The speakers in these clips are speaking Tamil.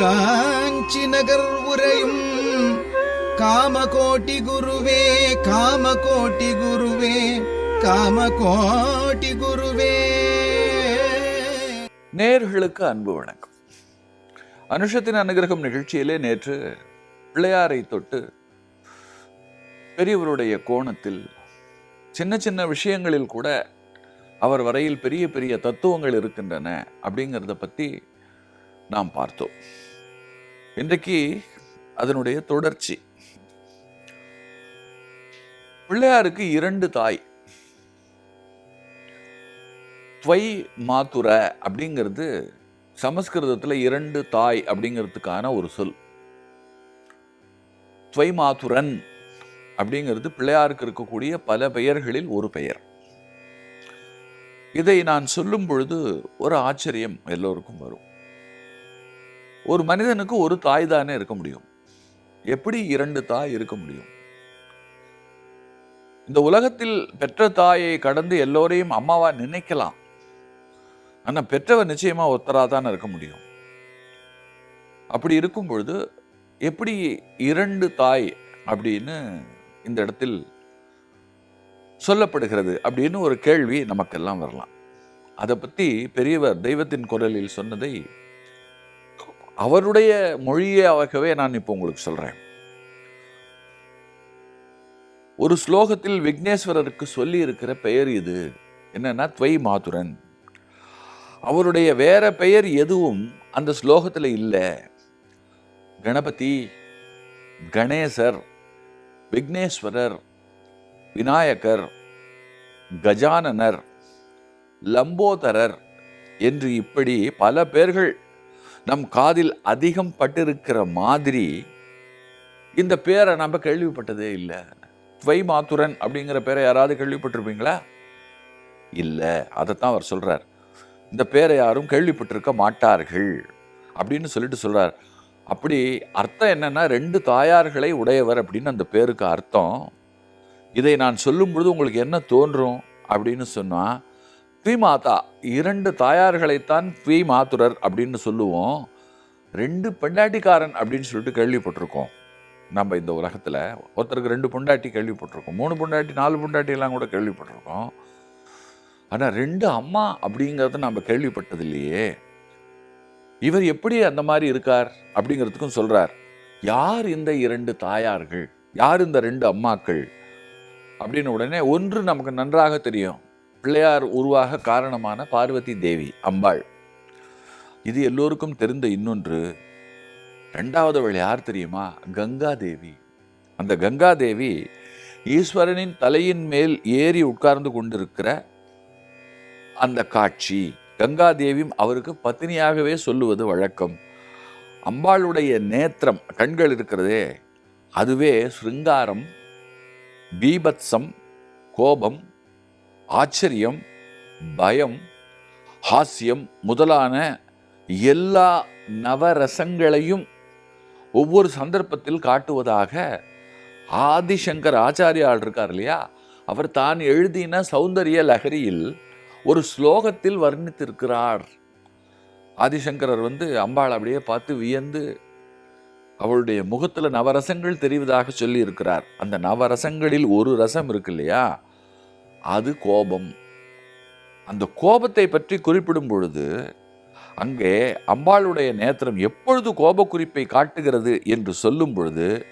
காஞ்சி நகர் உரையும் காமகோட்டி குருவே காமகோட்டி குருவே காமகோட்டி குருவே. நேர்களுக்கு அன்பு வணக்கம். அனுஷத்தின் அனுகிரகம் நிகழ்ச்சியிலே நேற்று பிள்ளையாரை தொட்டு பெரியவருடைய கோணத்தில் சின்ன சின்ன விஷயங்களில் கூட அவர் வரையில் பெரிய பெரிய தத்துவங்கள் இருக்கின்றன அப்படிங்கிறத பற்றி நாம் பார்த்தோம். இன்றைக்கு அதனுடைய தொடர்ச்சி. பிள்ளையாருக்கு இரண்டு தாய். துவை மாத்துர அப்படிங்கிறது சமஸ்கிருதத்தில் இரண்டு தாய் அப்படிங்கிறதுக்கான ஒரு சொல். துவை மாத்துரன் அப்படிங்கிறது பிள்ளையாருக்கு இருக்கக்கூடிய பல பெயர்களில் ஒரு பெயர். இதை நான் சொல்லும் பொழுது ஒரு ஆச்சரியம் எல்லோருக்கும் வரும். ஒரு மனிதனுக்கு ஒரு தாய் தானே இருக்க முடியும். எப்படி இரண்டு தாய் இருக்க முடியும்? இந்த உலகத்தில் பெற்ற தாயை கடந்து எல்லோரையும் அம்மாவா நினைக்கலாம். ஆனா பெற்றவர் நிச்சயமா ஒத்தரா தானே இருக்க முடியும். அப்படி இருக்கும் பொழுது எப்படி இரண்டு தாய் அப்படின்னு இந்த இடத்தில் சொல்லப்படுகிறது அப்படின்னு ஒரு கேள்வி நமக்கெல்லாம் வரலாம். அதை பற்றி பெரியவர் தெய்வத்தின் குரலில் சொன்னதை அவருடைய மொழியாகவே நான் இப்போ உங்களுக்கு சொல்கிறேன் ஒரு ஸ்லோகத்தில் விக்னேஸ்வரருக்கு சொல்லி இருக்கிற பெயர் இது. என்னன்னா துவை மாதுரன் அவருடைய வேற பெயர் எதுவும் அந்த ஸ்லோகத்தில் இல்லை. கணபதி கணேசர் விக்னேஸ்வரர் விநாயகர் கஜானனர் லம்போதரர் என்று இப்படி பல பேர்கள் நம் காதில் அதிகம் பட்டிருக்கிற மாதிரி இந்த பேரை நம்ம கேள்விப்பட்டதே இல்லை. துவை மாத்துரன் அப்படிங்கிற பேரை யாராவது கேள்விப்பட்டிருப்பீங்களா? இல்லை அதைத்தான் அவர் சொல்கிறார் இந்த பேரை யாரும் கேள்விப்பட்டிருக்க மாட்டார்கள் அப்படின்னு சொல்லிட்டு சொல்கிறார் அப்படி அர்த்தம் என்னன்னா ரெண்டு தாயார்களை உடையவர் அப்படின்னு அந்த பேருக்கு அர்த்தம். இதை நான் சொல்லும் பொழுது உங்களுக்கு என்ன தோன்றும் அப்படின்னு சொன்னால் மாதா இரண்டு தாயார்களைத்தான் த்வி மாத்துரர் அப்படின்னு சொல்லுவோம். ரெண்டு பெண்டாட்டிக்காரன் அப்படின்னு சொல்லிட்டு கேள்விப்பட்டிருக்கோம். நம்ம இந்த உலகத்தில் ஒருத்தருக்கு ரெண்டு பொண்டாட்டி கேள்விப்பட்டிருக்கோம். மூணு பொண்டாட்டி நாலு பொண்டாட்டி எல்லாம் கூட கேள்விப்பட்டிருக்கோம். ஆனால் ரெண்டு அம்மா அப்படிங்கிறத நம்ம கேள்விப்பட்டது இல்லையே இவர் எப்படி அந்த மாதிரி இருக்கார் அப்படிங்கிறதுக்கும் சொல்கிறார் யார் இந்த இரண்டு தாயார்கள்? யார் இந்த ரெண்டு அம்மாக்கள்? அப்படின்னு உடனே ஒன்று நமக்கு நன்றாக தெரியும். பிள்ளையார் உருவாக காரணமான பார்வதி தேவி அம்பாள். இது எல்லோருக்கும் தெரிந்த இன்னொன்று ரெண்டாவதவள் யார் தெரியுமா? கங்கா தேவி. அந்த கங்கா தேவி ஈஸ்வரனின் தலையின் மேல் ஏறி உட்கார்ந்து கொண்டிருக்கிற அந்த காட்சி கங்கா தேவியும் அவருக்கு பத்தினியாகவே சொல்லுவது வழக்கம். அம்பாளுடைய நேத்திரம் கண்கள் இருக்கிறதே அதுவே சிருங்காரம் பீபத்சம் கோபம் ஆச்சரியம் பயம் ஹாஸ்யம் முதலான எல்லா நவரசங்களையும் ஒவ்வொரு சந்தர்ப்பத்தில் காட்டுவதாக ஆதிசங்கர் ஆச்சாரியால் இருக்கார் இல்லையா? அவர் தான் எழுதின சௌந்தரிய லகரியில் ஒரு ஸ்லோகத்தில் வர்ணித்திருக்கிறார். ஆதிசங்கரர் வந்து அம்பாள் அப்படியே பார்த்து வியந்து அவளுடைய முகத்தில் நவரசங்கள் தெரிவதாக சொல்லி இருக்கிறார் அந்த நவரசங்களில் ஒரு ரசம் இருக்கு இல்லையா? அது கோபம். அந்த கோபத்தை பற்றி குறிப்பிடும் பொழுது அங்கே அம்பாளுடைய நேத்திரம் எப்பொழுது கோப குறிப்பை காட்டுகிறது என்று சொல்லும் பொழுது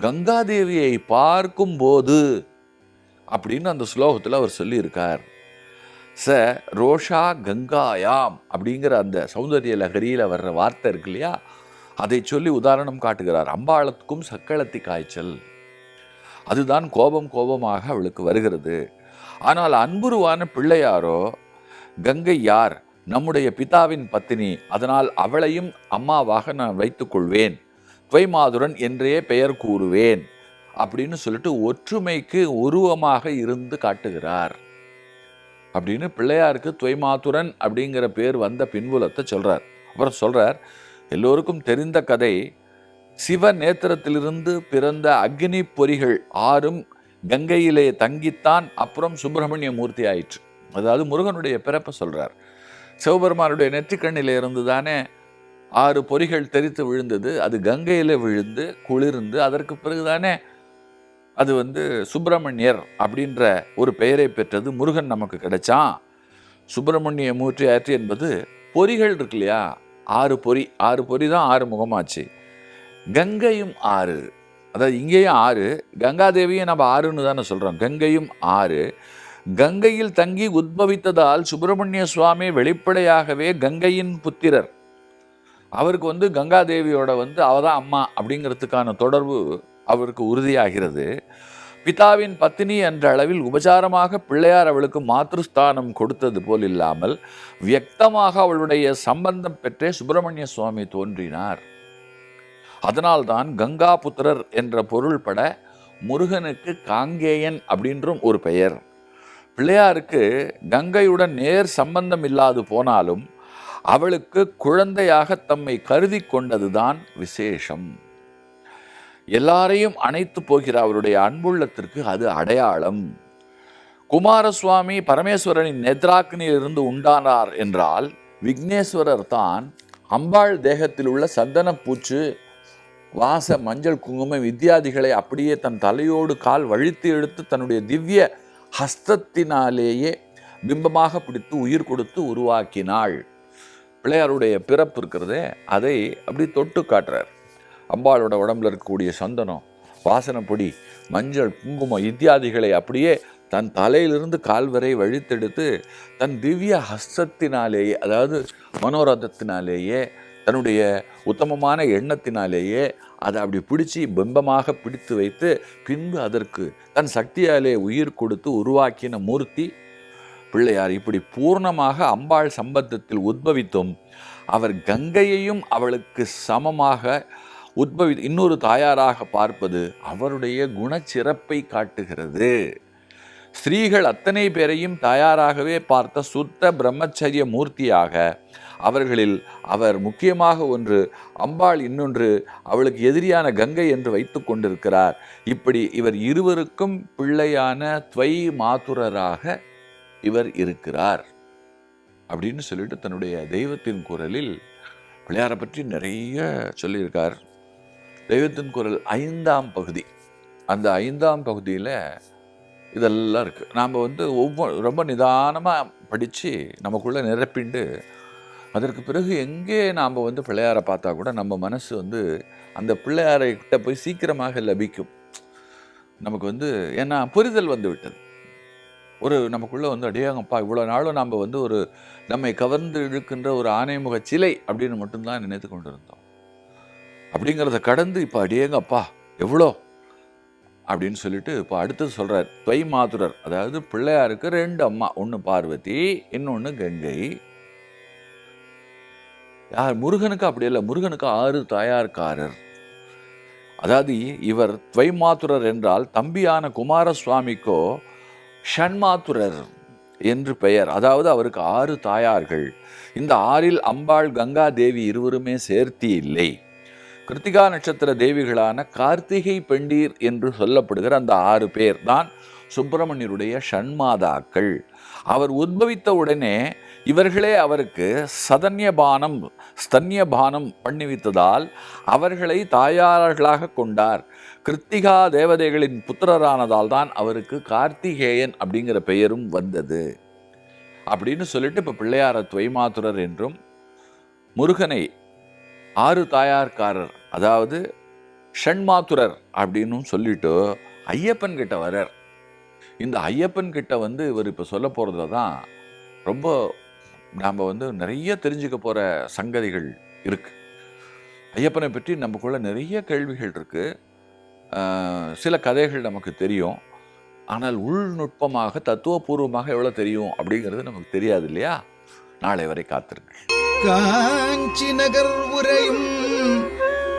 கங்காதேவியை பார்க்கும்போது அப்படின்னு அந்த ஸ்லோகத்தில் அவர் சொல்லியிருக்கார். ச ரோஷா கங்காயாம் அப்படிங்கிற அந்த சௌந்தரிய லகரியில் வர்ற வார்த்தை இருக்கு இல்லையா? அதை சொல்லி உதாரணம் காட்டுகிறார். அம்பாளத்துக்கும் சக்களத்தி காய்ச்சல். அதுதான் கோபம் கோபமாக அவளுக்கு வருகிறது. ஆனால் அன்புருவான பிள்ளையாரோ கங்கை யார்? நம்முடைய பிதாவின் பத்தினி அதனால் அவளையும் அம்மாவாக நான் வைத்துக்கொள்வேன் துவைமாதுரன் என்றே பெயர் கூறுவேன் அப்படின்னு சொல்லிட்டு ஒற்றுமைக்கு உருவமாக இருந்து காட்டுகிறார். அப்படின்னு பிள்ளையாருக்கு துவைமாதுரன் அப்படிங்கிற பேர் வந்த பின்புலத்தை சொல்கிறார் அப்புறம் சொல்கிறார் எல்லோருக்கும் தெரிந்த கதை சிவ நேத்திரத்திலிருந்து பிறந்த அக்னி பொறிகள் ஆறும் கங்கையிலே தங்கித்தான் அப்புறம் சுப்பிரமணிய மூர்த்தி ஆயிற்று. அதாவது முருகனுடைய பிறப்பை சொல்கிறார் சிவபெருமானுடைய நெற்றிக்கண்ணிலே இருந்து தானே ஆறு பொறிகள் தெரித்து விழுந்தது. அது கங்கையில் விழுந்து குளிர்ந்து அதற்கு பிறகுதானே அது வந்து சுப்பிரமணியர் அப்படின்ற ஒரு பெயரை பெற்றது முருகன் நமக்கு கிடைச்சான். சுப்பிரமணிய மூர்த்தி ஆற்று என்பது பொறிகள் இருக்கு இல்லையா? ஆறு பொறி ஆறு பொறி தான் ஆறு முகமாச்சு. கங்கையும் ஆறு. அதாவது இங்கேயும் ஆறு கங்காதேவியும் நம்ம ஆறுன்னு தானே சொல்கிறோம் கங்கையும் ஆறு. கங்கையில் தங்கி உத்பவித்ததால் சுப்பிரமணிய சுவாமி வெளிப்படையாகவே கங்கையின் புத்திரர். அவருக்கு வந்து கங்காதேவியோட வந்து அவ தான் அம்மா அப்படிங்கிறதுக்கான தொடர்பு அவருக்கு உறுதியாகிறது. பிதாவின் பத்தினி என்ற அளவில் உபசாரமாக பிள்ளையார் அவளுக்கு மாத்ருஸ்தானம் கொடுத்தது போல் இல்லாமல் வியக்தமாக அவளுடைய சம்பந்தம் பெற்றே சுப்பிரமணிய சுவாமி தோன்றினார். அதனால்தான் கங்கா புத்திரர் என்ற பொருள் பட முருகனுக்கு காங்கேயன் அப்படின்றும் ஒரு பெயர். பிள்ளையாருக்கு கங்கையுடன் நேர் சம்பந்தம் இல்லாது போனாலும் அவளுக்கு குழந்தையாக தம்மை கருதி கொண்டதுதான் விசேஷம். எல்லாரையும் அணைத்து போகிற அவருடைய அன்புள்ளத்திற்கு அது அடையாளம். குமாரசுவாமி பரமேஸ்வரனின் நெத்ராக்னியிலிருந்து உண்டானார் என்றால் விக்னேஸ்வரர் தான் அம்பாள் தேகத்தில் உள்ள சந்தன பூச்சு வாச மஞ்சள் குங்குமம் இத்தியாதிகளை அப்படியே தன் தலையோடு கால் வழித்து எடுத்து தன்னுடைய திவ்ய ஹஸ்தத்தினாலேயே பிம்பமாக பிடித்து உயிர் கொடுத்து உருவாக்கினாள். பிள்ளையாருடைய பிறப்பு இருக்கிறதே அதை அப்படி தொட்டு காட்டுறார். அம்பாளோட உடம்புல இருக்கக்கூடிய சந்தனம் வாசனப்பொடி மஞ்சள் குங்குமம் இத்தியாதிகளை அப்படியே தன் தலையிலிருந்து கால் வரை வழித்தெடுத்து தன் திவ்ய ஹஸ்தத்தினாலேயே அதாவது மனோரதத்தினாலேயே தன்னுடைய உத்தமமான எண்ணத்தினாலேயே அதை அப்படி பிடிச்சி பிம்பமாக பிடித்து வைத்து பின்பு அதற்கு தன் சக்தியாலே உயிர் கொடுத்து உருவாக்கின மூர்த்தி. பிள்ளையார் இப்படி பூர்ணமாக அம்பாள் சம்பந்தத்தில் உத்பவித்தும். அவர் கங்கையையும் அவளுக்கு சமமாக உத்பவி இன்னொரு தாயாராக பார்ப்பது அவருடைய குணச்சிறப்பை காட்டுகிறது. ஸ்திரீகள் அத்தனை பேரையும் தாயாராகவே பார்த்த சுத்த பிரம்மச்சரிய மூர்த்தியாக அவர்களில் அவர் முக்கியமாக ஒன்று அம்பாள் இன்னொன்று அவளுக்கு எதிரியான கங்கை என்று வைத்து கொண்டிருக்கிறார். இப்படி இவர் இருவருக்கும் பிள்ளையான துவை மாதுரராக இவர் இருக்கிறார். அப்படின்னு சொல்லிட்டு தன்னுடைய தெய்வத்தின் குரலில் பிள்ளையாரை பற்றி நிறைய சொல்லியிருக்கார். தெய்வத்தின் குரல் ஐந்தாம் பகுதி. அந்த ஐந்தாம் பகுதியில் இதெல்லாம் இருக்குது நாம் வந்து ஒவ்வொரு ரொம்ப நிதானமாக படித்து நமக்குள்ளே நிரப்பிண்டு அதற்கு பிறகு எங்கே நாம் வந்து பிள்ளையாரை பார்த்தா கூட நம்ம மனசு வந்து அந்த பிள்ளையாரை கிட்ட போய் சீக்கிரமாக லபிக்கும். நமக்கு வந்து ஏன்னா புரிதல் வந்து விட்டது. ஒரு நமக்குள்ளே வந்து அடியாங்கப்பா இவ்வளோ நாளும் நாம் வந்து ஒரு நம்மை கவர்ந்து இழுக்கின்ற ஒரு ஆணைமுக சிலை அப்படின்னு மட்டும்தான் நினைத்து கொண்டிருந்தோம். அப்படிங்கிறத கடந்து இப்போ அடியேங்கப்பா எவ்வளோ? அப்படின்னு சொல்லிட்டு இப்போ அடுத்தது சொல்கிறார் துவை மாதுரர் அதாவது பிள்ளையாருக்கு ரெண்டு அம்மா ஒன்று பார்வதி இன்னொன்று கங்கை. யார் முருகனுக்கு அப்படி இல்லை முருகனுக்கு ஆறு தாயார்காரர் அதாவது இவர் துவைமாத்துரர் என்றால் தம்பியான குமாரசுவாமிக்கோ ஷண்மாத்துரர் என்று பெயர். அதாவது அவருக்கு ஆறு தாயார்கள். இந்த ஆறில் அம்பாள் கங்கா தேவி இருவருமே சேர்த்தி இல்லை. கிருத்திகா நட்சத்திர தேவிகளான கார்த்திகை பெண்டீர் என்று சொல்லப்படுகிற அந்த ஆறு பேர் தான் சுப்பிரமணியருடைய ஷண்மாதாக்கள். அவர் உத்பவித்த உடனே இவர்களே அவருக்கு சதன்யபானம் ஸ்தன்யபானம் பண்ணிவித்ததால் அவர்களை தாயார்களாக கொண்டார். கிருத்திகா தேவதைகளின் புத்திரரானதால் தான் அவருக்கு கார்த்திகேயன் அப்படிங்கிற பெயரும் வந்தது. அப்படின்னு சொல்லிட்டு இப்போ பிள்ளையார துவைமாத்துரர் என்றும் முருகனை ஆறு தாயார்காரர் அதாவது ஷண்மாத்துரர் அப்படின்னும் சொல்லிட்டு ஐயப்பன் கிட்ட வரார் இந்த ஐயப்பன் கிட்ட வந்து இவர் இப்போ சொல்ல போகிறதுல தான் ரொம்ப நாம் வந்து நிறைய தெரிஞ்சுக்க போகிற சங்கதிகள் இருக்குது ஐயப்பனை பற்றி நமக்குள்ள நிறைய கேள்விகள் இருக்குது சில கதைகள் நமக்கு தெரியும். ஆனால் உள்நுட்பமாக தத்துவபூர்வமாக எவ்வளோ தெரியும் அப்படிங்கிறது நமக்கு தெரியாது இல்லையா? நாளை வரை காத்திருங்கள். காஞ்சி நகர் உரையும்